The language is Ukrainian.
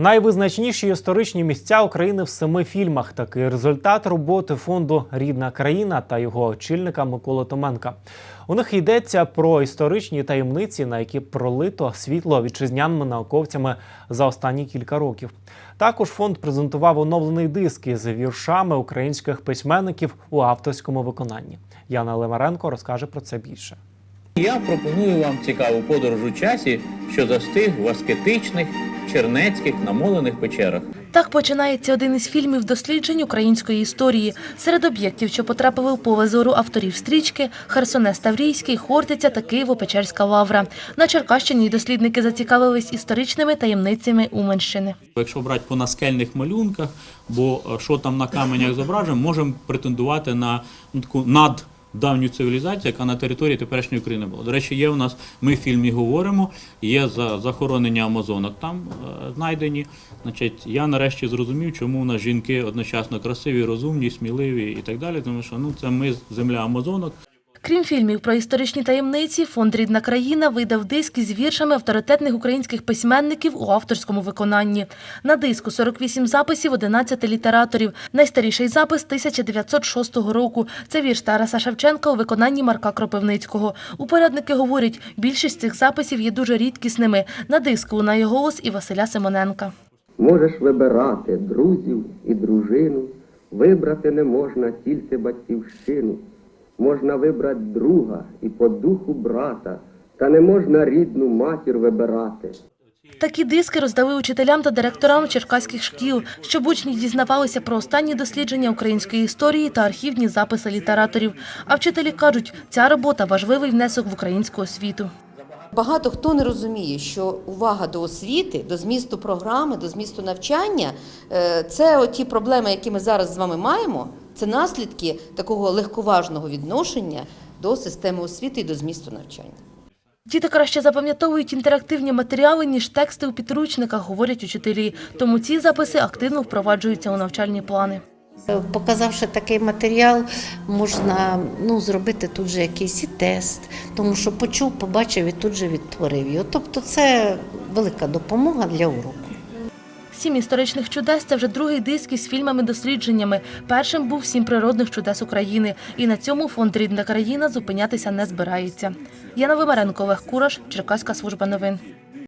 Найвизначніші історичні місця України в семи фільмах. Такий результат роботи фонду Рідна країна та його очільника Миколи Томенка. У них йдеться про історичні таємниці, на які пролито світло вітчизняними науковцями за останні кілька років. Також фонд презентував оновлений диск із віршами українських письменників у авторському виконанні. Яна Леваренко розкаже про це більше. Я пропоную вам цікаву подорож у часі, що застиг в аскетичних, чернецьких, намолених печерах. Так починається один із фільмів досліджень української історії. Серед об'єктів, що потрапили в поле зору авторів стрічки, Херсонес Таврійський, Хортиця та Києво-Печерська лавра. На Черкащині дослідники зацікавились історичними таємницями Уманщини. Якщо брати по наскельних малюнках, бо е, що там на каменях зображено, можемо претендувати на ну, таку наддавню цивілізацію, яка на території теперішньої України була. До речі, є у нас, ми в фільмі говоримо, є за захоронення Амазонок там е, знайдені. Значить, я нарешті зрозумів, чому у нас жінки одночасно красиві, розумні, сміливі і так далі. Тому що ну це ми земля Амазонок. Крім фільмів про історичні таємниці, фонд Рідна країна видав диск із віршами авторитетних українських письменників у авторському виконанні. На диску 48 записів 11 літераторів. Найстаріший запис 1906 року. Це вірш Тараса Шевченка у виконанні Марка Кропивницького. Упорядники говорять, більшість цих записів є дуже рідкісними. На диску лунає голос і Василя Симоненка. Можеш вибирати друзів і дружину, вибрати не можна тільки батьківщину. Можна вибрати друга і по духу брата, та не можна рідну матір вибирати. Такі диски роздали учителям та директорам черкаських шкіл, щоб учні дізнавалися про останні дослідження української історії та архівні записи літераторів. А вчителі кажуть, ця робота важливий внесок в українську освіту. Багато хто не розуміє, що увага до освіти, до змісту програми, до змісту навчання е, це оті проблеми, які ми зараз з вами маємо. Це наслідки такого легковажного відношення до системи освіти і до змісту навчання. Діти краще запам'ятовують інтерактивні матеріали, ніж тексти у підручниках, говорять учителі. Тому ці записи активно впроваджуються у навчальні плани. Показавши такий матеріал, можна ну, зробити тут же якийсь і тест, тому що почув, побачив і тут же відтворив його. Тобто це велика допомога для уроку. Сім історичних чудес це вже другий диск із фільмами-дослідженнями. Першим був сім природних чудес України. І на цьому фонд Рідна країна зупинятися не збирається. Яна Вимаренко, Олег Кураш, Черкаська служба новин.